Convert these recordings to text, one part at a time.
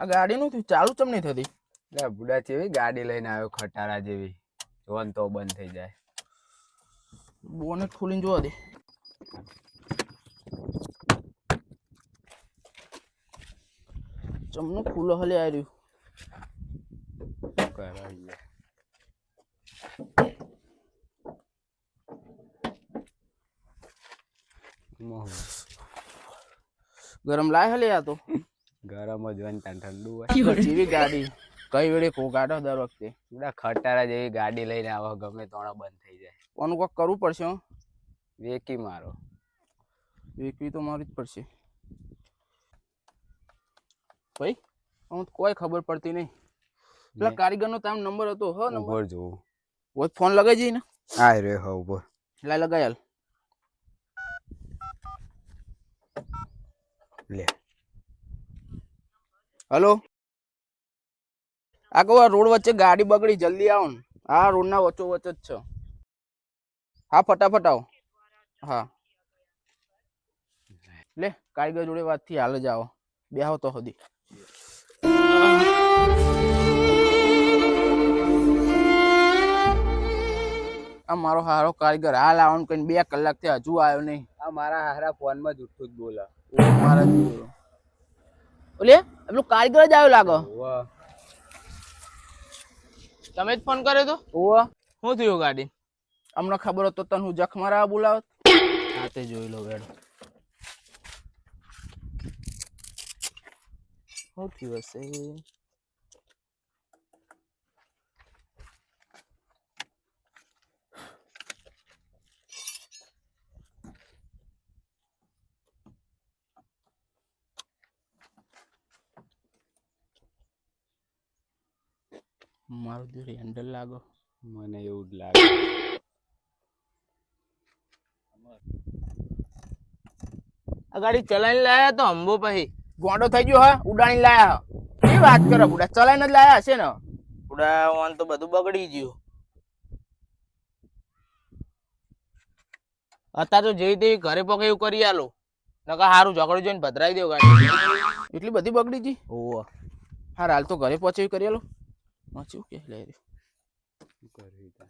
આ ગાડી નું થયું? ચાલુ ચમ નહીં થતી? એટલે બુડા જેવી ગાડી લઈને આવ્યો ખટારા જેવી. જોન તો બંધ થઈ જાય. બોનેટ ખોલીને જોવા દે. ચમનું ખુલ્લો હલે આવ્યું કરાવીએ. ગરમ લાય હલે આ તો. ગરમ જ હોય. ત્યાં ઠંડુ હોય કેવી ગાડી કઈ વેળે કોગાડો દર વખતે? બધા ખટારા જેવી ગાડી લઈને આવો ગમે તોણા બંધ થઈ જાય. કોનું કોક કરવું પડશે વેકી મારો. વેકવી તો મારી જ પડશે. ભાઈ હું કોઈ ખબર પડતી નહીં. પેલા કારીગરનો તામ નંબર હતો હો નંબર? જો વો ફોન લગાઈ જઈ ને આ રે હો ઊભો. લા લગાય લે. हेलो આ કહું આ રોડ વચ્ચે ગાડી બગડી? જલ્દી આવો ને. હા રોડ ના વચ્ચો વચ્ચ જ છે. હા ફટાફટ આવો. હા. લે કારીગર જોડે વાતથી હાલ જ આવો. બેહો તો સુધી આ મારો હારો કારીગર. હાલ આવવાનું કઈ બે કલાકથી હજુ આવ્યો નહીં. આ મારા હારા ફોનમાં જુઠ્ઠું જ બોલા. મારા જ જીવરો. ઓલે પેલું કારીગર જ આવ્યો લાગો. તમે જ ફોન કર્યો તો? ઓવા શું થયું ગાડી? અમને ખબર હતો તને હું જખ મારા બોલાવત. હા જોઈ લો વેડો શું થયું હશે? મારું દિલ હેન્ડલ લાગો. મને એવું જ લાગે. આ ગાડી ચલાવીને લાયા તો અંબો પછી. ગોંડો થઈ ગયો હા ઉડાણી લાયા એ વાત કરો બુડા ચલાવીને જ લાયા હશે ને? બુડા વાન તો બધું બગડી ગયું. અત્યારે તો જેવી તેવી ઘરે પગે એવું કરી આલો. નકા હારું ઝઘડું જોઈને ભદરાઈ દેવ ગાડી. એટલી બધી બગડી ગઈ? ઓહો. હા હાલ તો ઘરે પહોંચે કરી આલો. કે લે રે. કરવી તા.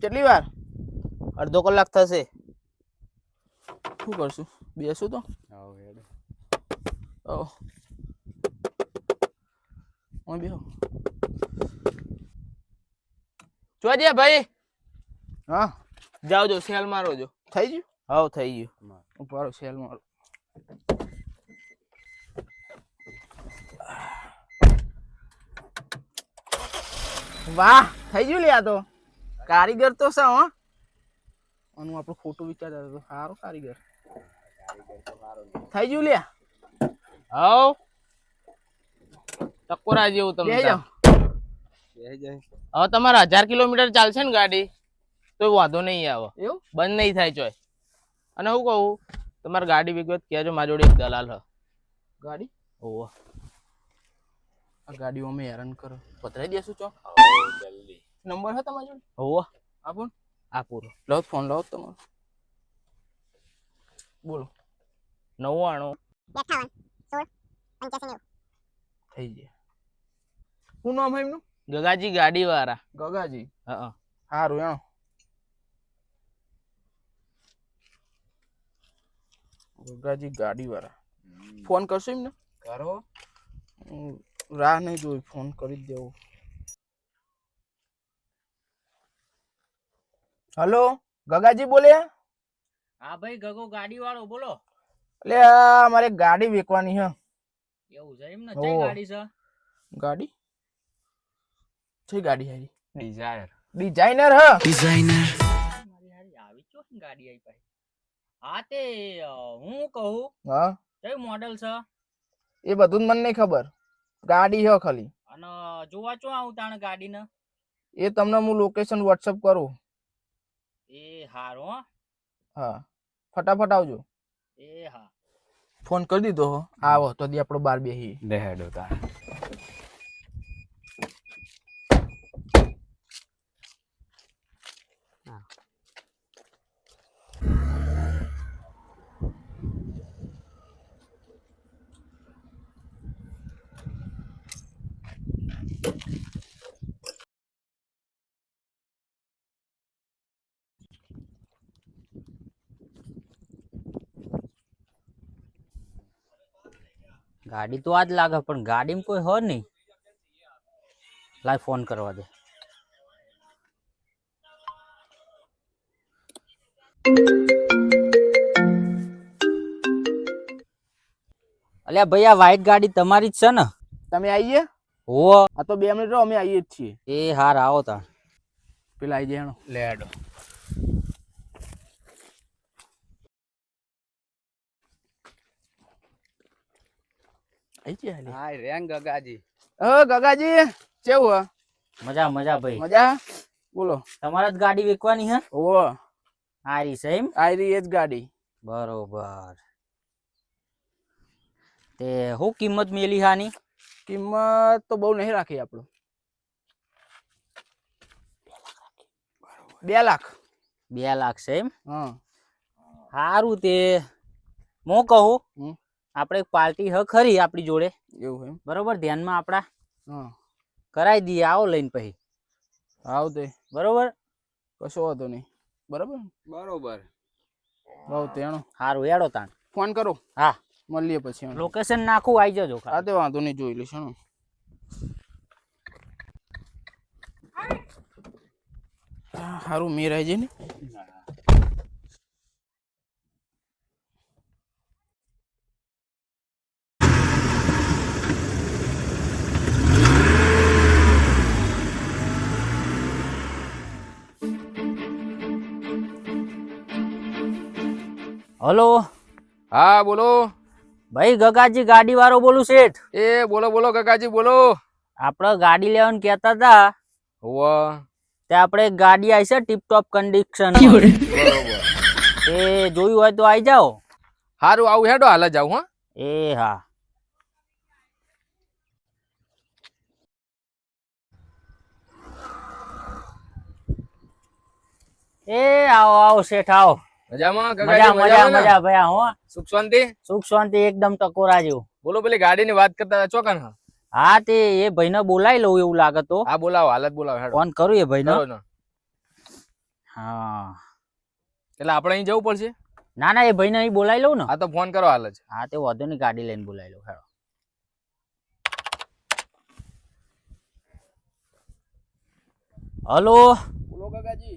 કેટલી વાર? અડધો કલાક થશે. શું કરશું? બેસું તો? Oh. ઓય બેહો. જોજે ભાઈ. હા. જાઓ જો સેલ મારો જો થઈ ગયું? હા થઈ ગયું. ઉપાડો સેલ મારો વાહ થઈ ગયું લ્યા તો. કારીગર તો છે હો. આનું આપણો ખોટું વિચારતા હતો. સારો કારીગર. થઈ ગયું લ્યા હાવ ટકોરા જેવું તમે હવે તમારે હજાર કિલોમીટર ચાલશે ને ગાડી તો વાંધો નહીં આવે. એવું? બંધ નહીં થાય ચોય. અને હું કહું તમારે ગાડી વિગત કહેજો મારી જોડે એક દલાલ હ. ગાડી? ઓહો આ ગાડીઓ અમે હેરાન કરો. પતરાઈ દેશું ચો જલ્દી. નંબર હે તમારી જોડે? ઓહો આપો ને. આ પૂરો. લો ફોન લો તમારો. બોલો. નવ્વાણું. થઈ ગયા. શું નામ હે એમનું? ગગાજી ગાડી વાળા ગગાજી? હા સારું એનો ગગાજી ગાડી વાળા ફોન કરશો એમને? કરો. રાહ નહીં જોઈ ફોન કરી દેવો. હલો ગગાજી બોલે? હા ભાઈ ગગો ગાડી વાળો બોલો. એટલે આ મારે ગાડી વેચવાની છે એવું છે એમ ને. કઈ ગાડી છે? ગાડી? છે ગાડી હારી? ડિઝાયર. ડિઝાઇનર હ. મારી હારી આવી ચો ગાડી આવી પાછી. હા તે હું કહું? હા? કયું મોડેલ છે? એ બધું જ મને નહીં ખબર. ગાડી હ ખાલી. અને જોવા ચો આવું તાણ ગાડીને? એ તમને હું લોકેશન વોટ્સઅપ કરું. એ હારો હો. હા. ફટાફટ આવજો. એ હા. ફોન કરી દીધો આવો તો દી આપણો બાર બેહી લે હેડો તાર ગાડી તો આજ લાગે પણ ગાડીમાં કોઈ હોય નહીં. લાય ફોન કરવા દે. અલ્યા ભાઈ આ વ્હાઈટ ગાડી તમારી જ છે ને? તમે આવીએ હો આ તો બે મિનિટ રહો અમે આવીએ જ છીએ. એ હાર આવો તા પેલા આવી જાય લેડ આઈ ગયા લે. હા રેંગ ગગાજી. કેવું હ? મજા મજા ભાઈ. મજા? બોલો. તમારે જ ગાડી વેચવાની હે? ઓ હારી સેમ એમ? આઈ એ જ ગાડી. બરોબર. તે શું કિંમત મેલી હાની? કિંમત તો બહુ નહીં રાખી આપણો બે લાખ બે લાખ છે એમ? હા સારું તે. હું કહું. આપણે એક પાર્ટી હ ખરી આપણી જોડે. એવું એમ? બરોબર? ધ્યાનમાં આપણા. હા. કરાવી દઈએ આવો લઈને પછી. આવ તે બરોબર? કશો વાંધો નહીં. બરાબર? બરોબર. બહુ તેણો. સારું એડો તાણ. ફોન કરો. હા. મળીએ પછી લોકેશન નાખું આવી જજો હા તે વાંધો નહીં જોઈ લઈશ હં. હારું મેર આવી જાય ને હલો. હા બોલો. ભાઈ ગગાજી ગાડી વાળો બોલું શેઠ? એ બોલો બોલો કાકાજી બોલો. આપણે ગાડી લેવાનું કહેતા હતા. હોવ. તે આપણે એક ગાડી આવી છે ટીપ ટોપ કન્ડિશન બરોબર. એ જોયું હોય તો આવી જાઓ. હારું આવું હેડો હાલ જાવ હા. એ હા. એ આવો આવો શેઠ આવો. મજામાં? મજા મજા મજા ભયા હો. સુખ શાંતિ? સુખ શાંતિ એકદમ ટકોરા જેવું. બોલો પેલી ગાડીની વાત કરતા ચોકન હા? હા તે એ ભાઈને બોલાવી લઉં એવું લાગે તો. હા બોલાવો હાલત બોલાવો ફોન કરું એ ભાઈને. ને હા. એટલે આપણે અહીં જવું પડશે? ના ના એ ભાઈને અહીં બોલાવી લઉં ને. હા તો ફોન કરો હાલ જ. હા તે વાંધો નહીં ગાડી લઈને બોલાવી લઉં હેડો. હલો? બોલો કાકાજી.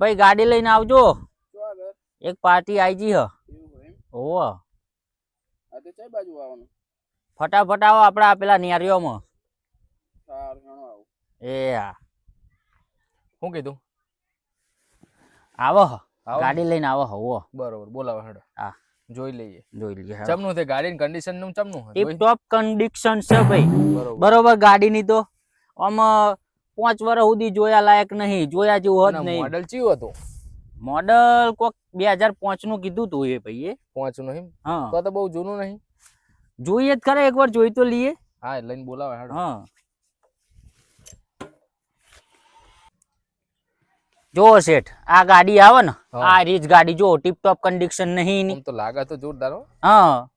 ભાઈ ગાડી લઈને આવજો. એક પાર્ટી આવી જી હ. ઓવ આ તે કઈ બાજુ આવવાનું. ફટાફટ આવો આપડા પેલા નિયારીઓમાં. સારું ઘણો આવું. એ હા. શું કીધું? આવો હ. ગાડી લઈને આવો હવો. બરોબર બોલાવો હેડો. હા. જોઈ લઈએ. જોઈ લઈએ. ચમનું છે ગાડીની કન્ડિશનનું ચમનું ટીપ ટોપ કન્ડિશન છે ભાઈ. બરોબર. બરોબર ગાડીની તો. આમ પાંચ વર્ષ સુધી જોયા લાયક નહીં જોયા જેવું જ નહીં. મોડલ ચિયું હતું? મોડલ કોક બે હજાર પાંચનું કીધું તું એ ભાઈએ. પહોંચનું નહીં હા. તો તો બહુ જૂનું નહીં. જોઈએ જ ખરા એકવાર જોઈ તો લઈએ. હા લઈને બોલાવો હેડો હા. જો શેઠ આ ગાડી આવે ને હા. આ રીચ ગાડી જો ટીપ ટોપ કન્ડિશન નહીં એની. આમ તો લાગે તો જોરદાર હો. હા.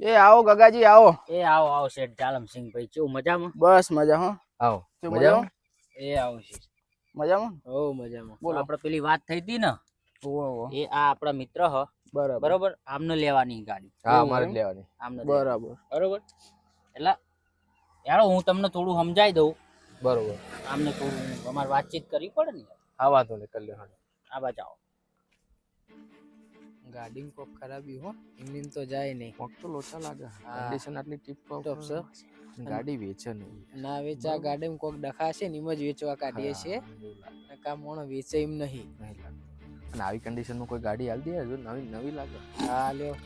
એ આવો ગગાજી આવો. એ આવો આવો શેઠ જાલમસિંહ ભાઈ કેવું મજામાં? બસ મજા હો આવો કેવું મજામાં? એ આવો શેઠ. મજામાં? ઓ મજામાં. બોલો. આપણે પેલી વાત થઈ હતી ને? ઓહો ઓહો એ આ આપણા મિત્ર હ. બરાબર. બરોબર? આમને લેવાની ગાડી. હા એમ? લેવાની. આમને બરાબર. બરાબર? એટલે યાર હું તમને થોડું સમજાવી દઉં. બરોબર. આમને થોડું અમારે વાતચીત કરવી પડે ને હા વાંધો નહીં કરી લ્યો હેડો આ બાજુ આવો. ગાડી કોક ખરાબી હો એમની તો જાય નહીં. કોક તો લોચા લાગે. કન્ડિશન આટલી ટીપ ટોપ છે. ગાડી વેચે નહીં ના વેચા ગાડી કોક ડખાશે ને એમ જ વેચવા કાઢીએ છીએ. એવું મોણો વેચે એમ નહીં. અને આવી કન્ડિશનમાં કોઈ ગાડી હાલ દે જો નવી નવી લાગે. હા લ્યો.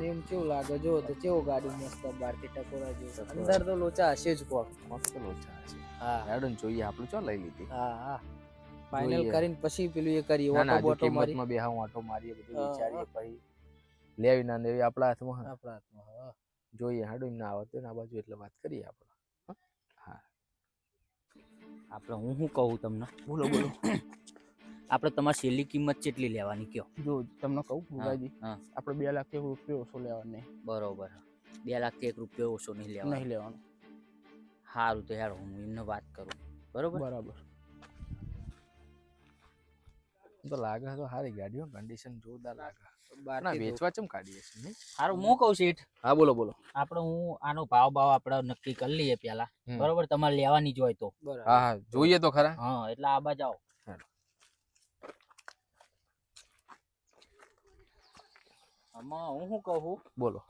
એમ કેવું લાગે? જો તો કેવો ગાડી મસ્ત બહારથી ટકોરા જેવું. અંદર તો લોચા હશે જ કોક. કોક તો લોચા હશે. હા. હેડો જોઈએ આપણું ચો લઈ લીધી? હા હા. ફાઇનલ કરીને પછી પેલું એ કરીએ ના ના ઓટો બોટો મારી કિંમતમાં બે હાવ આંટો મારીએ બધું હા, વિચારીએ પછી. લેવી ના લેવી આપણા હાથમાં આપણા હાથમાં જોઈએ હેડો આવત હોય ને આ બાજુ એટલે વાત કરીએ આપણે. આપણે હું શું કહું તમને? બોલો બોલો. આપણે તમારી છેલ્લી કિંમત કેટલી લેવાની કયો? જો તમને કહું ગગાજી હા. આપણે બે લાખ એક રૂપિયો ઓછો લેવાનો બરોબર. બે લાખથી એક રૂપિયો ઓછો નહીં લેવાનો. નહીં લેવાનો. સારું તો યાર હું એમને વાત કરું. બરોબર? બરાબર. તો લાગે તો સારી ગાડીઓ કન્ડિશન જોરદાર લાગે. ના વેચવા ચમ કાઢીએ છે નહીં? સારું હું કહું શેઠ? હા બોલો બોલો. આપણે હું આનો ભાવ ભાવ આપણે નક્કી કરી લઈએ પેલા બરોબર? તમારે લેવાની જ હોય તો. હા હા જોઈએ તો ખરા. હા એટલે આ બાજુ આવો. આમાં હું શું કહું? બોલો.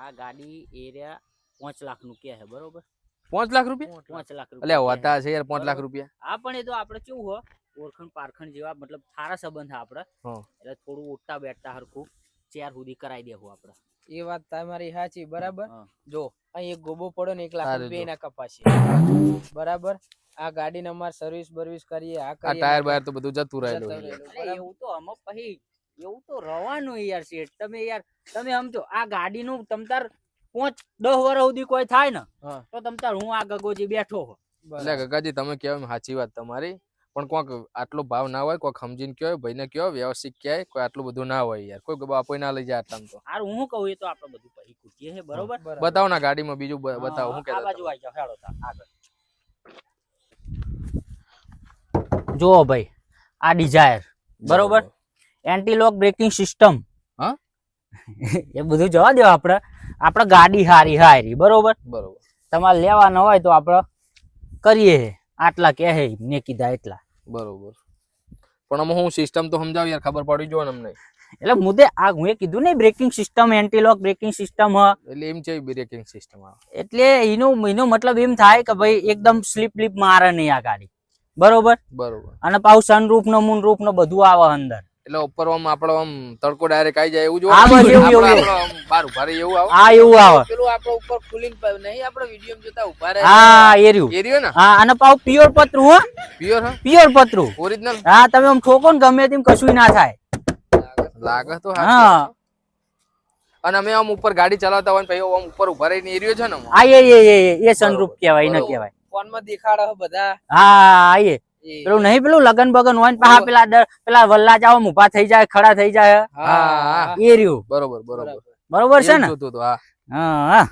આ ગાડી એરિયા પાંચ લાખનું કે છે બરોબર? પાંચ લાખ રૂપિયા? પાંચ લાખ એટલે હોતા છે. યાર પાંચ લાખ રૂપિયા. હા પણ એ તો આપણે કેવું હોય ઓળખણ પારખણ જેવા મતલબ સારા સંબંધ આપણે એટલે થોડું ઉઠતા બેઠતા હરખું ચેર સુધી કરાવી દેવું આપણે એ વાત તમારી સાચી બરાબર? જો અહીં એક ગોબો પડો ને એક લાખ રૂપિયા એના કપાશે. બરાબર? આ ગાડીને અમારે સર્વિસ બર્વિસ કરીએ આ આ કરીએ ટાયર બાયર તો બધું જતું રહેલું? એવું તો અમે પછી એવું તો રવાનું યાર શેઠ. તમે યાર તમે સમજો આ ગાડી નું તમતાર પાંચ દસ વર્ષ સુધી કોઈ થાય ને હા. તો તમતાર હું આ ગગોજી બેઠો એટલે ગગાજી તમે કહો સાચી વાત તમારી? પણ કોઈક આટલો ભાવ ના હોય કોઈક સમજીને કયો ભાઈને કયો વ્યવસ્થિત ક્યાંય કોઈ આટલું બધું ના હોય યાર. કોઈ બાપો ના લઈ જાય આટલા તો. હારું હું કહું એ તો આપણે બધું પહી કુટીએ છે બરોબર? બતાવો ના ગાડીમાં બીજું બતાવો હું આ બાજુ આવી જાવ હેડો આગળ. જુઓ ભાઈ આ ડિઝાયર બરોબર? Anti lock braking system. હા? એ બધું જવા દેવા આપણે આપણે ગાડી હારી હારી બરોબર? બરોબર. તમારે લેવા ન હોય તો આપણે કરીએ. આટલા કે હે ને કીધા એટલા. બરોબર. પણ અમે હું સિસ્ટમ તો સમજાવ યાર ખબર પડી જો અમને. એટલે મુદ્દે આ હું કીધું ને braking system anti lock braking system એટલે એમ છે બ્રેકિંગ સિસ્ટમ એટલે એનું એનો મતલબ એમ થાય કે ભાઈ એકદમ સ્લીપ લીપ મારે નહીં આ ગાડી. બરોબર? બરોબર. અને પાછું સનરૂફ નો મૂનરૂફ નો બધું આવે અંદર. એટલે ઉપર આમ આપણો આમ તડકો ડાયરેક્ટ આવી જાય એવું જો આ બસ એવું, એવું. બાર ઊભા રહે એવું આવે. આ એવું આવે. પેલું આપણો ઉપર ખુલીને નહીં આપણો વિડિયો વીડિયો જોતા ઊભા રહે. હા એર્યું એર્યું ને? હા અને પાછું પ્યોર પતરું હો. પ્યોર હા? પ્યોર પતરું. ઓરિજિનલ હા તમે આમ ઠોકો ને ગમે તેમ કશું ના થાય. લાગે તો હા. અને અમે આમ ઉપર ગાડી ચલાવતા હોય ને પછી આમ ઉપર ઊભા રહીને એરિયો છે ને આ એ એ એ એ સનરૂફ કહેવાય ન. કહેવાય. ફોનમાં દેખાડે છે બધા. હા આ પેલું નહીં પેલું લગન બગન હોય ને પાછા પેલા પેલા વલ્લા જાવ ઊભા થઈ જાય ખડા થઈ જાય. એ રહ્યું. બરોબર બરોબર. બરોબર. છે ને? હા.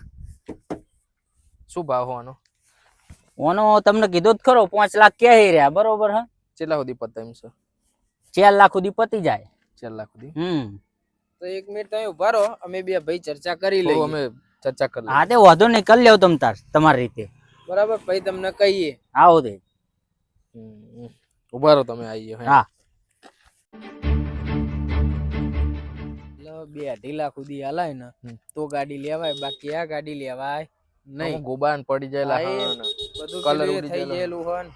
શું ભાવ હોવાનો ઓનો તમને કીધું જ ખરો પાંચ લાખ ક્યાં રહ્યા? બરોબર હા? કેટલા સુધી પતા એમ છે? ચાર લાખ સુધી પતી જાય. ચાર લાખ સુધી? હમ. તો એક મિનિટ તમે ઊભા રહો અમે બે ભાઈ ચર્ચા કરી લઈએ. અમે ચર્ચા કરી હા તે વાંધો નહીં કરી લેવ તમ તાર તમારી રીતે. બરાબર ભાઈ તમને કહીએ. આવો દે ઊભા રહો તમે આવીએ હા. બે અઢી લાખ સુધી હલાય ને તો ગાડી લેવાય બાકી આ ગાડી લેવાય નહીં. ગોબાન પડી જાય બધું કલર ઉડી થઈ ગયેલું. હોય ને.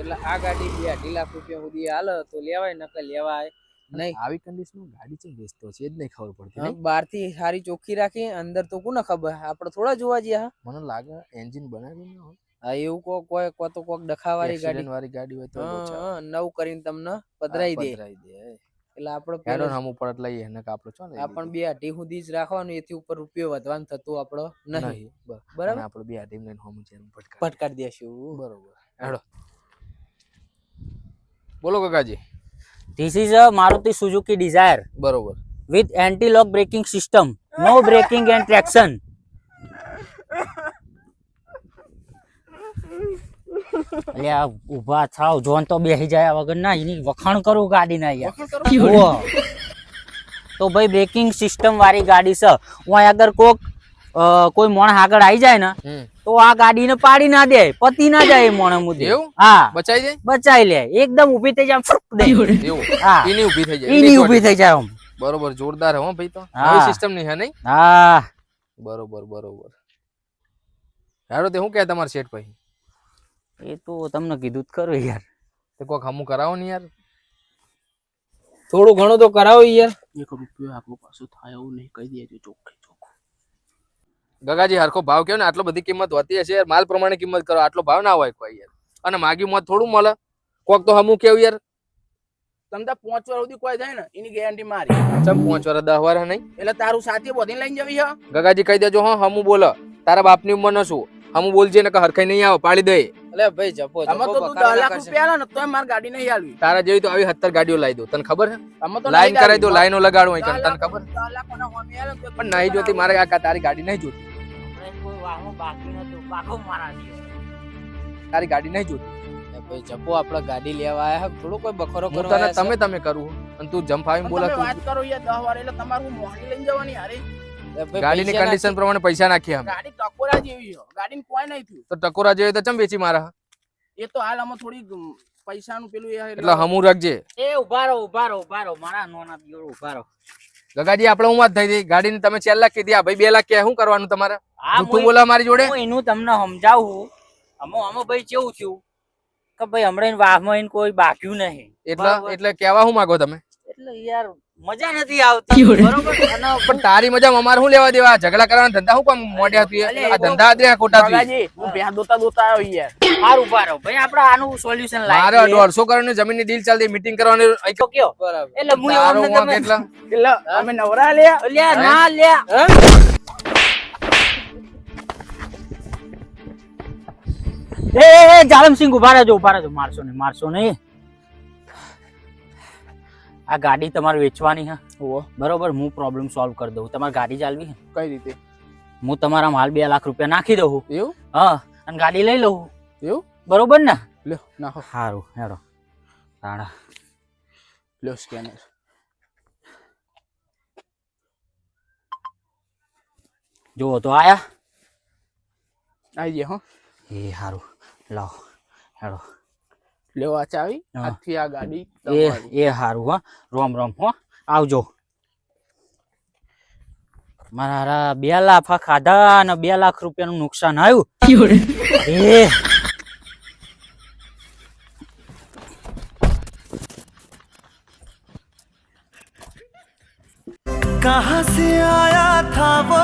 એટલે આ ગાડી બે અઢી લાખ રૂપિયા સુધી હાલે તો લેવાય નકર લેવાય નહીં. આવી કન્ડિશનમાં ગાડી છે વેચતો છે? એ જ નહીં ખબર પડતી? બહારથી સારી ચોખ્ખી રાખી અંદર તો કોને ખબર? આપણે થોડા જોવા જઈએ હા. મને લાગે એન્જિન બનાવી ન હોય. એવું કો કોઈ કો તો કોક ડખાવાળી ગાડી. વાળી ગાડી હોય તો નવું કરીને તમને પધરાઈ દે. દે એટલે આપણે હેડો પેલું ને હમ ઉપર લઈએ ને કે આપણો છો ને આ પણ બે અઢી સુધી જ રાખવાનું એથી ઉપર રૂપિયો વધવાનું થતું આપણો નહીં. બરાબર? આપણે બે આટીમ લઈને હમ જેમ ભટકા દેશું. બરોબર. હેડો. બોલો કાકાજી. This is a Maruti Suzuki Dzire બરોબર. With anti lock braking system no braking and traction. અલ્યા ઊભા થાવ જોન તો બેસી જાય વગર ના એની વખાણ કરું ગાડી ના યાર તો ભાઈ બ્રેકિંગ સિસ્ટમ વાળી ગાડી છે. હું અગર કોક કોઈ મોણ આગળ આવી જાય ને તો આ ગાડીને પાડી ના દે પતી ના જાય એ મુદે મુદ્દે હા. બચાઈ જાય? બચાઈ લે. એકદમ ઊભી થઈ જાય આમ દે. એવું. હા. એની ઊભી થઈ જાય. એની ઊભી ઊભી થઈ જાય બરોબર જોરદાર હો ભાઈ તો. નવી સિસ્ટમની હે નહીં? હા. બરોબર બરોબર. હેડો તે હું કહે તમાર શેઠ ભાઈ? એ તો તમને કીધું જ ખરું યાર. તો કોક હમું કરાવો ને યાર. થોડું ઘણું તો કરાવો યાર. એક રૂપિયો આપણું પાછો થાય એવું નહીં કહી દેજો ચોખ્ખે ચોખ્ખું. ગગાજી હરખો ભાવ કેવો ને? આટલો બધી કિંમત હોતી હશે યાર. માલ પ્રમાણે કિંમત કરો. આટલો ભાવ ના હોય કોઈ યાર. અને માગ્યું મત થોડું મળે. કોક તો હમું કેવું યાર. તમને પાંચ વાર સુધી કોઈ થાય ને એની ગેરંટી મારી. ચમ પાંચ વાર દસ વાર નહીં? એટલે તારું સાથી બોધીને લઈને જવી છે ગગાજી કહી દેજો હા હમું બોલો. તારા બાપની ઉંમર ન શું? હમું બોલજે ને કે હરખાઈ નહીં આવે પાડી દે. એટલે ભાઈ જપો આમાં તો તું બકાલા દસ લાખ રૂપિયા ને તોય માર ગાડી નહીં આલવી. તારા જેવી તો આવી સત્તર ગાડીઓ લાવી દો તને ખબર છે? આમાં તો લાઈન કરાવી દો લાઈનો લગાડું અહીં તને ખબર 10 લાખ કોના હોમી આલે પણ નહીં જોતી મારે આ તારી ગાડી નહીં જોતી. કોઈ વાહો બાકી નતો બાકો મારા દીયો તારી ગાડી નહીં જોતી. ભાઈ જપો આપણે ગાડી લેવા આયા થોડું કોઈ બખરો કરો તને તમે તમે કરું અને તું જંફાવીને પણ બોલા તું. વાત કરો યાર 10 વાર એટલે તમારું હું મોહણી લઈને જવાની હારે? ગાડીની કન્ડિશન પ્રમાણે પૈસા નાખ્યા અમે. ગાડી ટકોરા જેવી છે ગાડીને કોઈ નહીં થયું. તો ટકોરા જેવી તો ચમ વેચી મારા? એ તો હાલ અમે થોડી પૈસાનું પેલું એટલે હમું રાખજે. એ ઊભા રહો ઊભા રહો ઊભા રહો. મારા નોના દિયોળ ઊભા રહો. ગગાજી આપણે હું વાત થઈ હતી? ગાડીની તમે ચાર લાખ કીધી આ ભાઈ બે લાખ કે શું કરવાનું તમારે? આ જૂઠું બોલા મારી જોડે? હું એનું તમને સમજાવું. અમો અમો ભાઈ કેવું થયું? કે ભાઈ હમણાં વાહમાં એને કોઈ બાક્યું નહીં. એટલે એટલે કેવા શું માંગો તમે? એટલે યાર મજા નથી આવતી. બરોબર? પણ તારી મજા અમારે શું લેવા દેવા? ઝઘડા કરવાના ધંધા શું કામ મોઢે હતું? આ ધંધા આદર્યા ખોટા હતું હું ભ્યાં દોતા દોતા આવ્યો યાર. સારું ઊભા ભાઈ આપણે આનું સોલ્યુશન મારે લાવી દોઢસો કરોડ જમીનની ડીલ ચાલતી મીટિંગ કરવાની તો કયો? બરાબર. એટલે હું એમને તમે એટલે? અમે નવરા લ્યા. લ્યા ના લ્યા. એ જાલમસિંહ ઊભા રહેજો ઊભા રહેજો. મારશો નહીં મારશો નહીં. આ ગાડી તમારે વેચવાની હા? બરોબર હું પ્રોબ્લેમ સોલ્વ કરી દઉં. તમારે ગાડી ચાલવી હે? કઈ રીતે? હું તમારા માલ બે લાખ રૂપિયા નાખી દઉં એવું? હા અને ગાડી લઈ લઉં એવું? બરોબર ને? લ્યો નાખો. સારું હેડો. તાણા લ્યો સ્કેનર. જુઓ તો આયા. આવી ગયા હો. એ સારું લાવો. હેડો. લ્યો આ ચાવી હા. આજથી આ ગાડી એ તમારી. એ સારું હા રોમ રોમ હો આવજો મારા હારા બે લાફા ખાધા અને બે લાખ રૂપિયાનું નુકસાન આવ્યું એ कहाँ से आया था वो